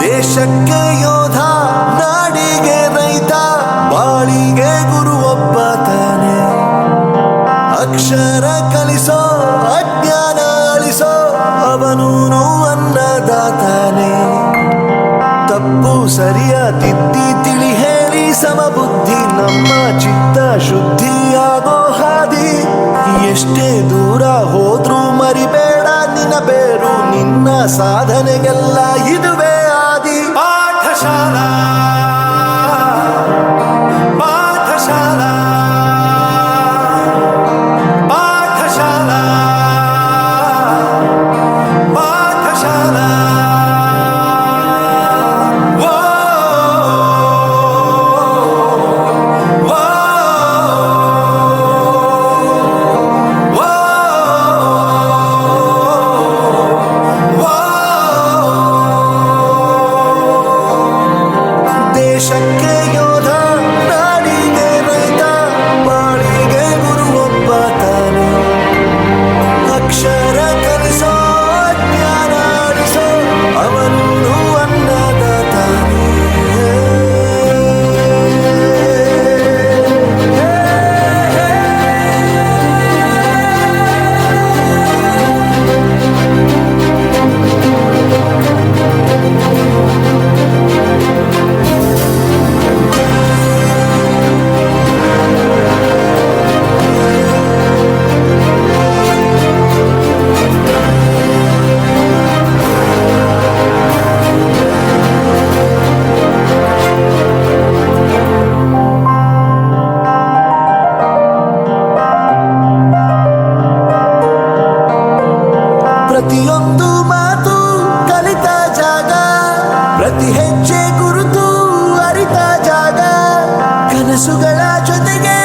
ದೇಶಕ್ಕೆ ಯೋಧ, ನಾಡಿಗೆ ರೈತ, ಬಾಳಿಗೆ ಗುರುವೊಬ್ಬ ತಾನೆ. ಅಕ್ಷರ ಕಲಿಸೋ, ಅಜ್ಞಾನ ಅಳಿಸೋ, ಅವನು ಅನ್ನದಾತಾನೆ ತಪ್ಪು ಸರಿಯಾತಿ ಚಿತ್ತ ಶುದ್ಧಿಯಾಗೋ ಹಾದಿ. ಎಷ್ಟೇ ದೂರ ಹೋದ್ರೂ ಮರಿಬೇಡ ನಿನ್ನ ಬೇರು. ನಿನ್ನ ಸಾಧನೆಗೆಲ್ಲ ಇದೆ. aquella ಪ್ರತಿಯೊಂದು ಮಾತು ಕಲಿತ ಜಾಗ ಪ್ರತಿ ಹೆಜ್ಜೆ ಗುರುತು ಅರಿತ ಜಾಗ ಕನಸುಗಳ ಜೊತೆಗೆ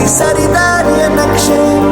तेरी सरिदारिय नक्शे